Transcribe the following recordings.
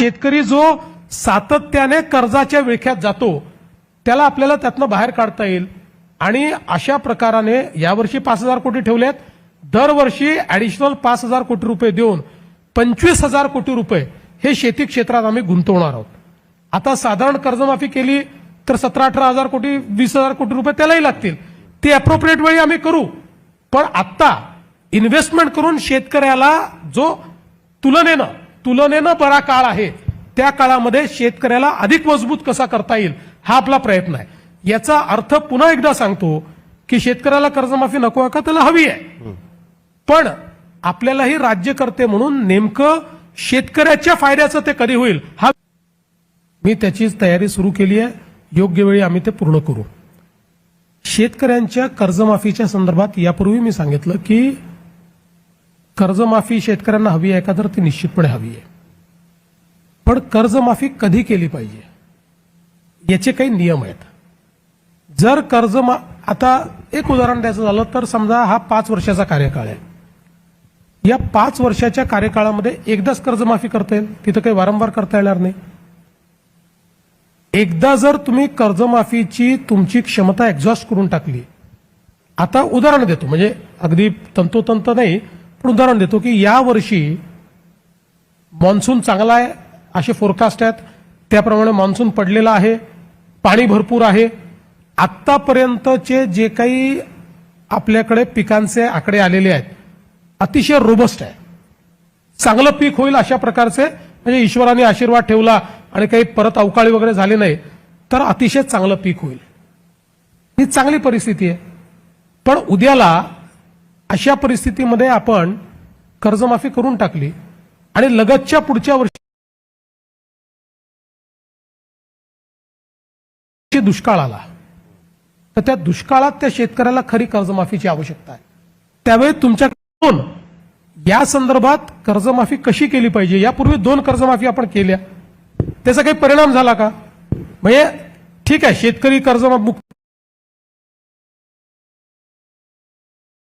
शेतकरी जो सातत्याने कर्जाच्या विळख्यात जातो त्याला आपल्याला त्यातनं बाहेर काढता येईल. आणि अशा प्रकाराने यावर्षी पाच हजार कोटी ठेवलेत. दरवर्षी ऍडिशनल पाच हजार कोटी रुपये देऊन पंचवीस हजार कोटी रुपये हे शेती क्षेत्रात आम्ही गुंतवणार आहोत. आता साधारण कर्जमाफी केली तर सतरा अठरा हजार कोटी वीस हजार कोटी रुपये त्यालाही लागतील. ते अप्रोप्रिएट वेळी आम्ही करू. पण आत्ता इन्व्हेस्टमेंट करून शेतकऱ्याला जो तुलनेनं तुलनेनं बरा काळ आहे. त्या काळामध्ये शेतकऱ्याला अधिक मजबूत कसा करता येईल हा आपला प्रयत्न आहे. याचा अर्थ पुन्हा एकदा सांगतो की शेतकऱ्याला कर्जमाफी नको आहे का? त्याला हवी आहे. पण आपल्यालाही राज्यकर्ते म्हणून नेमकं शेतकऱ्याच्या फायद्याचं ते कधी होईल हा मी त्याची तयारी सुरू केली आहे. योग्य वेळी आम्ही ते पूर्ण करू. शेतकऱ्यांच्या कर्जमाफीच्या संदर्भात यापूर्वी मी सांगितलं की कर्जमाफी शेतकऱ्यांना हवी आहे का? तर ती निश्चितपणे हवी आहे. पण कर्जमाफी कधी केली पाहिजे? याचे काही नियम आहेत. जर कर्ज आता एक उदाहरण द्यायचं झालं तर समजा हा पाच वर्षाचा कार्यकाळ आहे. या पाच वर्षाच्या कार्यकाळामध्ये एकदाच कर्जमाफी करता येईल? तिथं काही वारंवार करता येणार नाही. एकदा जर तुम्ही कर्जमाफीची तुमची क्षमता एक्झॉस्ट करून टाकली. आता उदाहरण देतो. म्हणजे अगदी तंतोतंत नाही उदाहरण देतो की या वर्षी मान्सून चांगला आहे असे फोरकास्ट आहेत. त्याप्रमाणे मान्सून पडलेला आहे पाणी भरपूर आहे. आत्तापर्यंतचे जे काही आपल्याकडे पिकांचे आकडे आलेले आहेत अतिशय रोबस्ट आहे. चांगलं पीक होईल अशा प्रकारचे म्हणजे ईश्वराने आशीर्वाद ठेवला आणि काही परत अवकाळी वगैरे झाले नाही तर अतिशय चांगलं पीक होईल. ही चांगली परिस्थिती आहे. पण उद्याला अशा परिस्थितीमध्ये आपण कर्जमाफी करून टाकली आणि लगतच्या पुढच्या वर्षी दुष्काळ आला. तर त्या दुष्काळात त्या शेतकऱ्याला खरी कर्जमाफीची आवश्यकता आहे. त्यावेळी तुमच्याकडून या संदर्भात कर्जमाफी कशी केली पाहिजे? यापूर्वी दोन कर्जमाफी आपण केल्या. त्याचा काही परिणाम झाला का? म्हणजे ठीक आहे शेतकरी कर्जमुक्त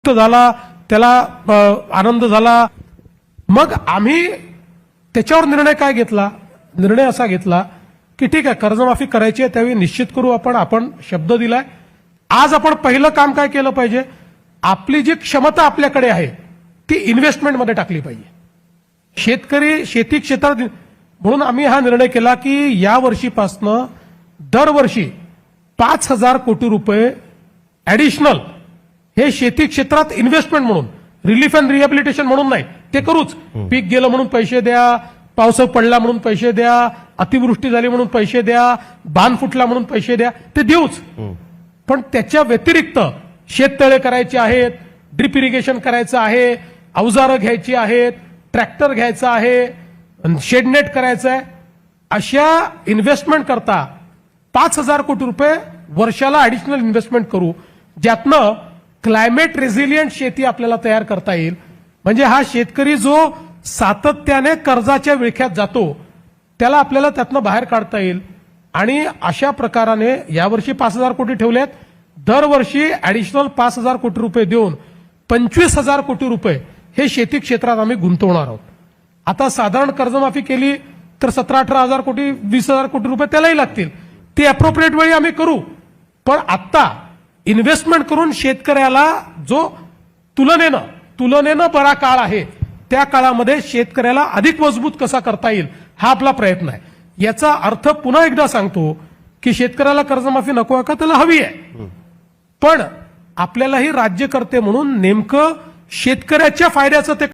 झाला त्याला आनंद झाला. मग आम्ही त्याच्यावर निर्णय काय घेतला? निर्णय असा घेतला की ठीक आहे कर्जमाफी करायची आहे त्यावेळी निश्चित करू आपण आपण शब्द दिलाय. आज आपण पहिलं काम काय केलं पाहिजे? आपली जी क्षमता आपल्याकडे आहे ती इन्व्हेस्टमेंटमध्ये टाकली पाहिजे. शेतकरी शेती क्षेत्रात म्हणून आम्ही हा निर्णय केला की या वर्षीपासनं दरवर्षी पाच हजार कोटी रुपये ऍडिशनल हे शेती क्षेत्रात इन्व्हेस्टमेंट म्हणून रिलीफ अँड रिहॅबिलिटेशन म्हणून नाही ते करूच. पीक गेलं म्हणून पैसे द्या पाऊस पडला म्हणून पैसे द्या अतिवृष्टी झाली म्हणून पैसे द्या बांध फुटला म्हणून पैसे द्या ते देऊच. पण त्याच्या व्यतिरिक्त शेततळे करायचे आहेत ड्रिप इरिगेशन करायचं आहे अवजारं घ्यायची आहेत ट्रॅक्टर घ्यायचं आहे शेडनेट करायचं आहे. अशा इन्व्हेस्टमेंट करता पाच हजार कोटी रुपये वर्षाला ऍडिशनल इन्व्हेस्टमेंट करू. ज्यातनं क्लायमेट रेझिलियंट शेती आपल्याला तयार करता येईल. म्हणजे हा शेतकरी जो सातत्याने कर्जाच्या विळख्यात जातो त्याला आपल्याला त्यातनं बाहेर काढता येईल. आणि अशा प्रकाराने यावर्षी पाच हजार कोटी ठेवलेत. दरवर्षी ऍडिशनल पाच हजार कोटी रुपये देऊन पंचवीस हजार कोटी रुपये हे शेती क्षेत्रात आम्ही गुंतवणार आहोत. आता साधारण कर्जमाफी केली तर सतरा अठरा हजार कोटी वीस हजार कोटी रुपये त्यालाही लागतील. ते अप्रोप्रिएट वेळी आम्ही करू. पण आत्ता इन्व्हेस्टमेंट करून शेतकऱ्याला जो तुलनेनं तुलनेनं बरा काळ आहे त्या काळामध्ये शेतकऱ्याला अधिक मजबूत कसा करता येईल हा आपला प्रयत्न आहे. याचा अर्थ पुन्हा एकदा सांगतो की शेतकऱ्याला कर्जमाफी नको आहे का? त्याला हवी आहे. पण आपल्यालाही राज्यकर्ते म्हणून नेमकं शेतकऱ्याच्या फायद्याचं ते